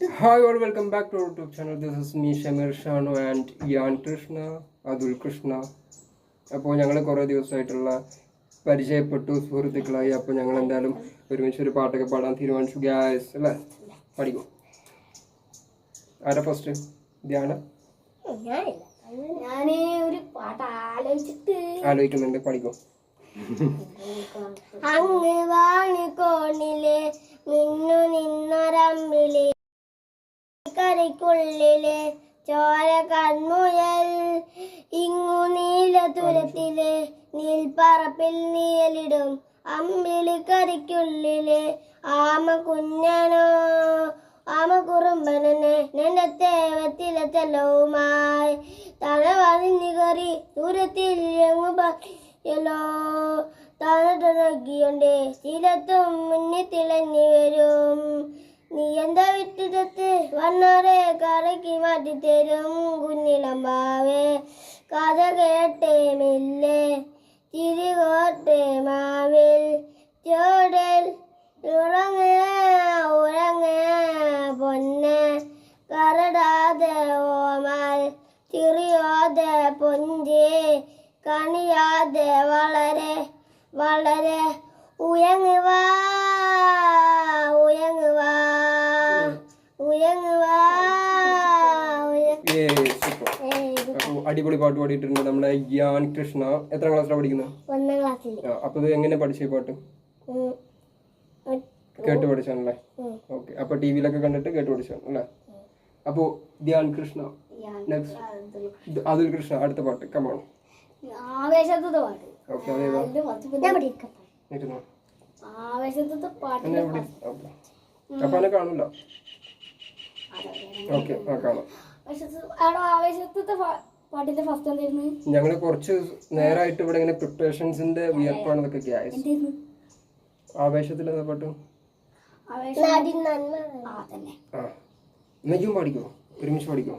Hi all, welcome back to our YouTube channel. This is me Shamir Shano and Yan Krishna, Atul Krishna അപ്പോൾ ഞങ്ങൾ കുറേ ദിവസമായിട്ടുള്ള പരിചയപ്പെട്ടു സുഹൃത്തുക്കളായി. അപ്പോൾ ഞങ്ങൾ എന്തായാലും ഒരുമിച്ച് ഒരു പാട്ടൊക്കെ പാടാൻ തീരുമാനിച്ചു. ഗ്യാസ് അല്ലേ? പഠിക്കും. ആരാ ഫസ്റ്റ് ധ്യാന? ആലോചിക്കുന്നുണ്ട് പഠിക്കും. അങ്ങ് വാണിക്കോണിലെ മിന്നു നിന്നൊരമ്പിലെ കരയ്ക്കുള്ളിലെ ചോര കൺമുയൽ. ഇങ്ങു നീല നീലതുരത്തിലെ നീൽപ്പറപ്പിൽ നീയലിടും. അമ്പിളി കരയ്ക്കുള്ളിലെ ആമ കുഞ്ഞനോ. ആമ കുറുമ്പനെ നിന്റെ തേവത്തിലെ ചെലവുമായി തലവറിഞ്ഞു കറി ദൂരത്തിൽ എങ്ങു പറയലോ. താനട്ടൊഴുകിയുണ്ട് ചിലത്തും മുന്നിൽ തിളങ്ങി വരും. നീ എന്താ വിറ്റിടത്ത് വന്നോരെ കറക്കി മാറ്റി തരും കുഞ്ഞിലമ്പാവേ കഥ കേട്ടേ മില്ലേ തിരികോട്ടെ മാവിൽ. അടിപൊളി പാട്ട് പാടിയിട്ടുണ്ട് നമ്മുടെ ഗ്യാൻ കൃഷ്ണ. എത്ര ക്ലാസ്സിലാണ് പഠിക്കുന്നത് അപ്പൊ ഇത് എങ്ങനെ പഠിച്ചു ഈ പാട്ട്? കേട്ട് പഠിച്ചാണല്ലേ? ഓക്കെ. അപ്പൊ ടി വിയിലൊക്കെ കണ്ടിട്ട് കേട്ട് പഠിച്ചാണ് അല്ലേ? അപ്പോൾ ധ്യാൻ കൃഷ്ണ നെക്സ്റ്റ് അതുൽ കൃഷ്ണ അടുത്ത പാട്ട്. കമാണ് ആവേശത്തെ പാട്ട്. ഓക്കെ അതേതാ? ആവേശത്തെ പാട്ട് വിളി ഓക്കെ. ആ കാണാം. ആവേശത്തെ പാട്ടിന്റെ ഫസ്റ്റ് എന്തായിരുന്നു? ഞങ്ങൾ കുറച്ച് നേരമായിട്ട് ഇവിടെ ഇങ്ങനെ പ്രിപ്പറേഷൻസിന്റെ വിയർപ്പാണ് ഇതൊക്കെ ഗ്യാസ് ആവേശത്തിൽ ഏതാ പാട്ട്? നെയ്യും പാടിക്കോ? ഒരുമിച്ച് പാടിക്കോ?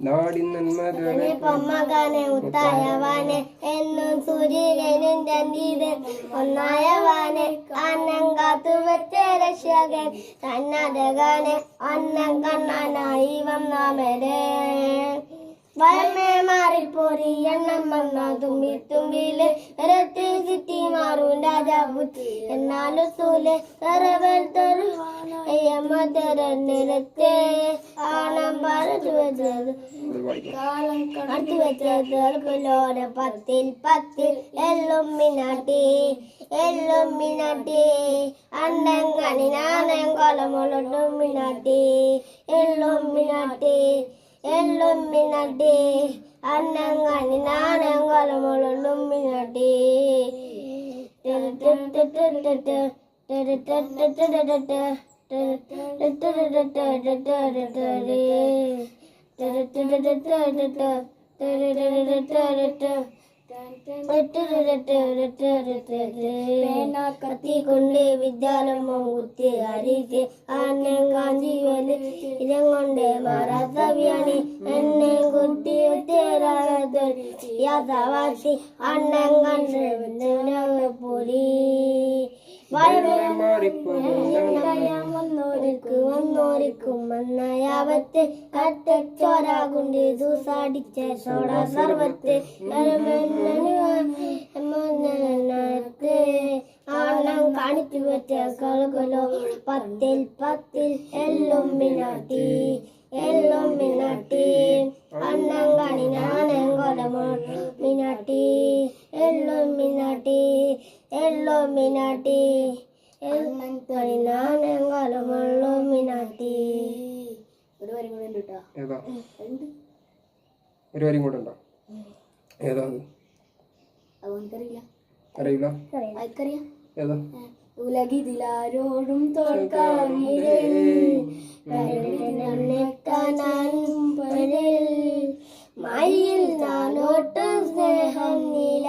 നാടിൻ നന്മകളെ പൊമ്മകനെ ഉത്തായവാനെ എന്നും സൂര്യനും ചന്ദീതൻ ഒന്നായവാനെ അന്നം കാത്തു വെച്ച രക്ഷകൻ സന്നദ്ധകനെ അന്നം കണ്ണനായി വന്നവരെ വയമേ മാറിപ്പോരി എണ്ണം വന്ന തുമ്പി തുമ്പിയിലെ രത്തി ചിറ്റി മാറും രാജാപുത്തി എന്നാലും സൂലെ തറവൽ തരു. നിലത്തെ ആണം പറഞ്ഞു വെച്ചത്. പാടിക്കോ അടുത്ത് വെച്ചോടെ പത്തിൽ പത്തിൽ. എല്ലുമ്മിനാട്ടി എല്ലുമ്മിനാട്ടി അണ്ടം കണിനാനം കൊലമുളട്ടുമ്മിനാട്ടി എല്ലുമ്മിനാട്ടി എല്ലുമ്മിനാട്ടി അന്നം കണിനാനം കൊലമുളട്ടുമ്മിനാട്ടി കത്തിക്കൊണ്ട് വിദ്യാലയം കുത്തി അരിച്ച് അന്നം കാഞ്ചി വലി ഇതം കൊണ്ട് മാറാത്തവിയാണ്. എന്നെ കുത്തി യാഥാവാസി. അന്നം കണ്ട് പൊലി. വന്നോരിക്ക് വന്നോരിക്കും വന്നയാവത്ത് കട്ടച്ചോരാകുണ്ട് ദൂസാടിച്ച സോഡ സർവത്ത് ആണം കാണിച്ചു കളുകളോ പത്തിൽ പത്തിൽ എല്ലും മിനാട്ടി എല്ലും മിനാട്ടി അണ്ണം കാണി ഞാനും കൊലമോ. മിനാട്ടി എല്ലും മിനാട്ടി എല്ലും മിനാട്ടി എല്ലാം കാണി ഞാനും കൊലമുള്ളൂ മിനാട്ടി ഒരു വരും കൂടെ ഉണ്ട് കേട്ടോ. ഏതാ? ഒരു വരും കൂടെ ഉണ്ടോ? ഏതാ അറിയില്ല. ഏതാ? ഉലകിതിലാരോടും മയിൽ സ്നേഹം നീല.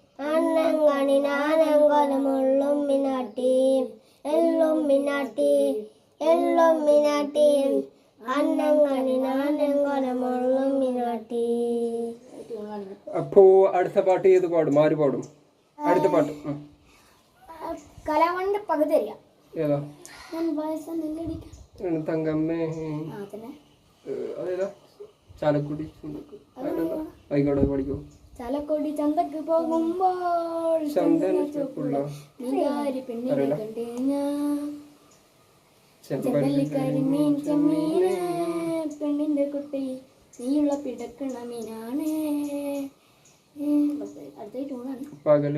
അപ്പോ അടുത്ത പാട്ട് ഏത് പാടും? ആര് പാടും? അടുത്ത പാട്ട്. കലാവണ്ട് പകുതി ഏതാ? തങ്കമ്മേ അതേതാ? ചാലക്കുടി ആയിക്കോട്ടെ പഠിക്കോ. ചലക്കൊടി ചന്തക്ക് പോകുമ്പോൾ പെണ്ണിനെ കണ്ടേ ഞാൻ. ചെമ്മീന് പെണ്ണിന്റെ കുട്ടി നീയുള്ള പിടക്കണ മീനാണ്. പകൽ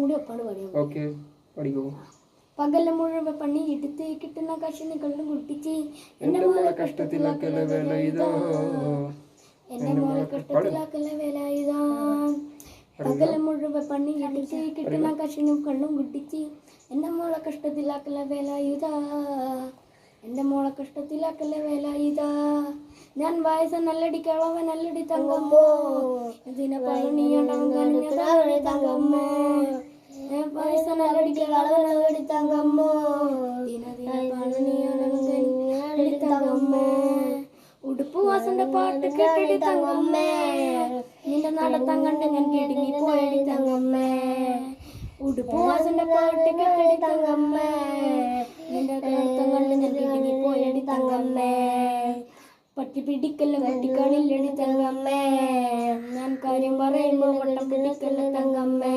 മുഴുവൻ പകൽ പണി എടുത്ത് കിട്ടുന്ന കഷ്ണികളും കുട്ടിച്ച്. എന്റെ കഷ്ടത്തിലൊക്കെ വേല ഇതോ. എന്റെ മോളെ കഷ്ടത്തിലാക്കല വേല ഇതാ പകൽ മുഴുവൻ പണി എടുത്ത് കിട്ടുന്ന കള്ളും കുട്ടിച്ച്. എന്റെ മോളെ കഷ്ടത്തിലാക്കല വേല ഇതാ എന്റെ മോളെ കഷ്ടത്തിലാക്കല വേല ഞാൻ വയസ്സ് നല്ലടി കളവ നല്ലടി തങ്കമ്മോ. ഇതിനെ കനിഞ്ഞതാവണി തങ്കമ്മോ. വയസ്സ് നല്ലടി കളവ നല്ലടി തങ്കമ്മോ? പഴണിയുണ്ടാവും കനിഞ്ഞടി തങ്കമ്മോ? ഉടുപ്പ് വാസന്റെ പാട്ട് കേട്ടടി തങ്ങമ്മേ നിന്റെ നടത്തം കണ്ട് ഞാൻ കിടുങ്ങി പോയടി തങ്ങമ്മേ ഉടുപ്പ് വാസന്റെ പാട്ട് കേട്ടടി തങ്ങമ്മേ നിന്റെ നടത്തം കണ്ട് ഞാൻ കിടുങ്ങി പോയടി തങ്ങമ്മേ പട്ടി പിടിക്കല്ല കുട്ടിക്കാണില്ലടി തങ്ങമ്മേ ഞാൻ കാര്യം പറയുമ്പോൾ വട്ടം പിടിക്കല്ല തങ്ങമ്മേ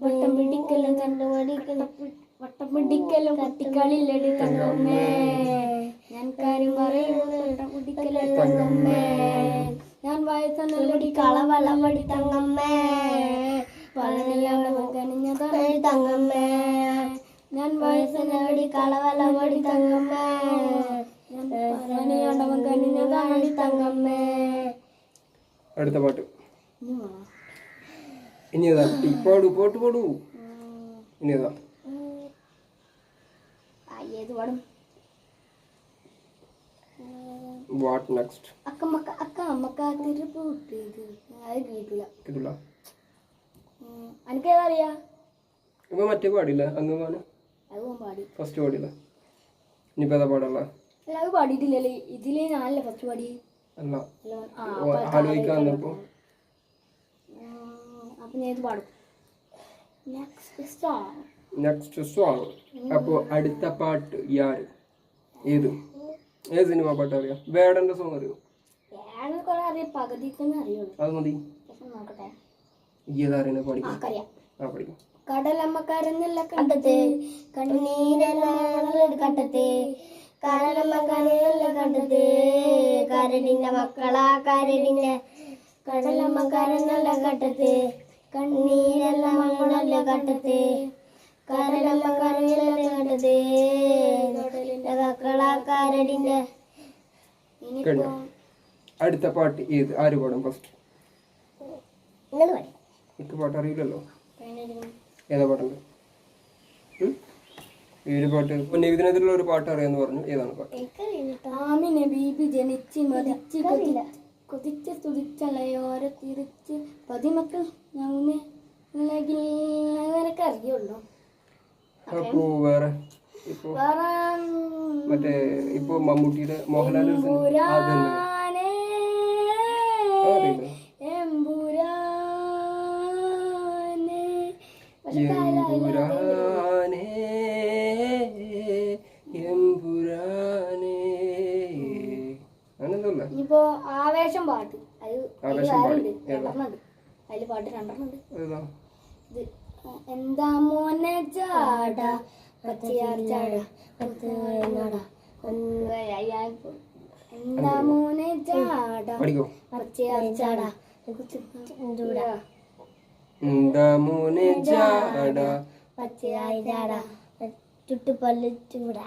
വട്ടം പിടിക്കല്ല തന്നെ വടിക്കല്ല വട്ടം കുട്ടികളില്ലടി തങ്കമ്മേ ഞാൻ കാര്യം പറയുമ്പോൾ വട്ടം പിടിക്കല്ല തങ്കമ്മേ ഞാൻ പഴനിയാണ് കനിഞ്ഞതാണ് തങ്ങമ്മേ. ഞാൻ വയസ്സനടി പഴനിയാണ്ടവൻ കനിഞ്ഞതാണ് തങ്കമ്മേ അടുത്ത പാട്ട്. ഇനി ഇപ്പോടു പോട്ടു പാടൂ. പാട്ട് പാടൂ ഇനി ഏതാ? ഏത് പാടും? വാട്ട് നെക്സ്റ്റ് അക്കമ്മക്ക അക്ക അമ്മക്ക തിരുപ്പൂട്ടി അത് കേട്ടില്ല. കിട്ടില്ല. എനിക്കേതാ അറിയാ? ഇപ്പൊ മറ്റേ പാടില്ല. അങ്ങ് പോകാന് അത് പോകാൻ പാടി. ഫസ്റ്റ് പാടില്ല. ഇനിയിപ്പോ ഏതാ പാടുള്ള? അല്ല അത് പാടിയിട്ടില്ലല്ലേ? ഇതിലേ ഞാനല്ലേ ഫസ്റ്റ് പാടി. അല്ല. ആലോചിക്കാൻ വന്നപ്പോ അപ്പൊ ഞാൻ ഇത് പാടും. നെക്സ്റ്റ് സോങ് നെക്സ്റ്റ് സോങ് അപ്പോൾ അടുത്ത പാട്ട് യാര് ഏത്? ഏത് സിനിമ പാട്ട് അറിയാം? വേടന്റെ സോങ് അറിയോ? അത് മതി. പക്ഷെ നോക്കട്ടെ. ഈ ഏതാ അറിയണ പഠിക്കും ആ പഠിക്കും. കടലമ്മ കണ്ണീരല്ല കണ്ടത്? കടലമ്മ കരഞ്ഞല്ല കണ്ടത്? കരടിന്റെ മക്കളാ കരടിന്റെ കടലമ്മ കണ്ടത്? കണ്ണീരല്ല കണ്ടത്? കടലമ്മ കരഞ്ഞല്ല കണ്ടത്. കടലിന്റെ മക്കളാ കരടിന്റെ അടുത്ത പാട്ട് ഏത്? ആര് പാടും ഫസ്റ്റ് എനിക്ക് പാട്ട് അറിയില്ലല്ലോ ഏതാ പാട്ടുണ്ട്? ഈ ഒരു പാട്ട് ഇപ്പൊ ഒരു പാട്ട് അറിയാന്ന് പറഞ്ഞു. ഏതാണ് പാട്ട്? ആമിനെ ബീബി ജനിച്ച് മതിച്ച് കൊതിച്ച് തിരിച്ച് പതിമക്കൾ ഞങ്ങ അങ്ങനെയൊക്കെ അറിയുള്ളൂ അപ്പോ വേറെ ഇപ്പൊ മറ്റേ ഇപ്പൊ മമ്മൂട്ടിയുടെ മോഹൻലാൽ എമ്പുരാനെ എമ്പുരാനെ. അങ്ങനെന്തല്ല ഇനിയിപ്പോ ആവേശം പാട്ട്. അത് ആവേശം പാടി. രണ്ടെണ്ണുണ്ട് അതിൽ പാട്ട് രണ്ടെണ്ണുണ്ട് ഏതാ? ഇത്. എന്താ മോനെ ചാട പച്ചയാർ ചാട എന്താ മോനെ ചാട പച്ചയാർ ചാട. ചൂടാ. എന്താ മോനെ ജാട? പച്ചയായി ചാട. ചുട്ടുപല്ല് ചൂടാ.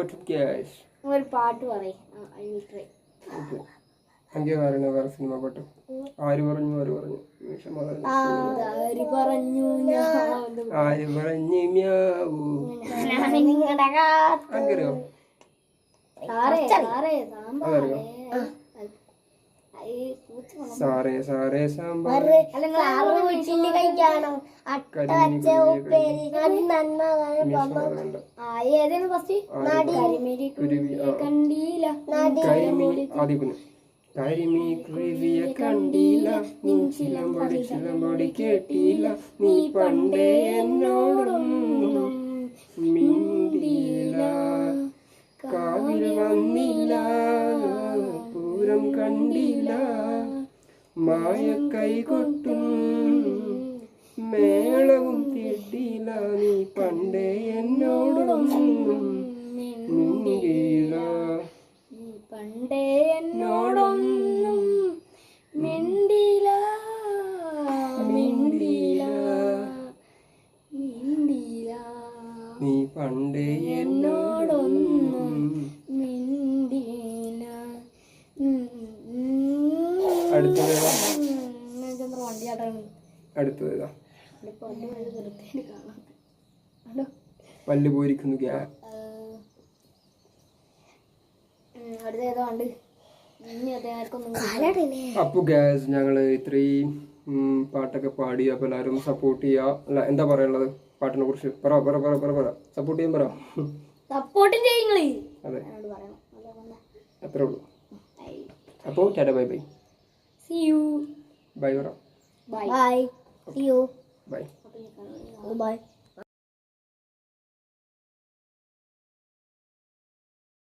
വേർ ക്യാഷ് ഒരു പാട്ട് പറയും. ഓക്കെ. അംഗീകാരണ വേറെ സിനിമ പാട്ട് ആര് പറഞ്ഞു ആര് പറഞ്ഞു? നിമിഷം പറഞ്ഞു ആര് പറഞ്ഞു മ്യാവൂ. അറിയോ? അങ്ങനെയോ സാറേ സാറേ സാമ്പാർ. ഉപ്പേരി. ഏതാണ് ഫസ്റ്റ്? കരിമീ കുരുവിയെ കണ്ടില്ല. നീ ചിലമ്പൊടി ചിലമ്പൊടി കേട്ടില്ല. നീ പണ്ടേ എന്നോടൊന്നും മിണ്ടിയില്ല. കാവിൽ വന്നില്ല. പൂരം കണ്ടില്ല. മായ കൈകൊട്ടും മേളവും കേട്ടില്ല നീ പണ്ടേ എന്നോടൊന്നും മിണ്ടിയില്ല പണ്ടേ എന്നോടൊന്നും മിണ്ടില. മിണ്ടില. മിണ്ടില. നീ പണ്ടേ എന്നോടൊന്നും മിണ്ടില അടുത്തത് ഏതാ? വണ്ടി ആട്ടാണ് അടുത്തത് കാണാം പല്ല് പോയിരിക്കുന്നു ഗ്യാ. അടുത്ത ഏതോ ഉണ്ട് ഇനി അദ്ദേഹർക്കൊന്നും അപ്പൊ ഗ്യാസ് ഞങ്ങൾ ഇത്രയും പാട്ടൊക്കെ പാടി അപ്പൊ എല്ലാവരും സപ്പോർട്ട് ചെയ്യാ. അല്ല എന്താ പറയാനുള്ളത്? പാട്ടിനെ കുറിച്ച് പറ പറ പറ പറ പറ. സപ്പോർട്ട് ചെയ്യാൻ പറ. അതെ. അത്രേ ഉള്ളൂ. അപ്പോൾ tata bye bye. See you bye പറ. Bye bye see you bye bye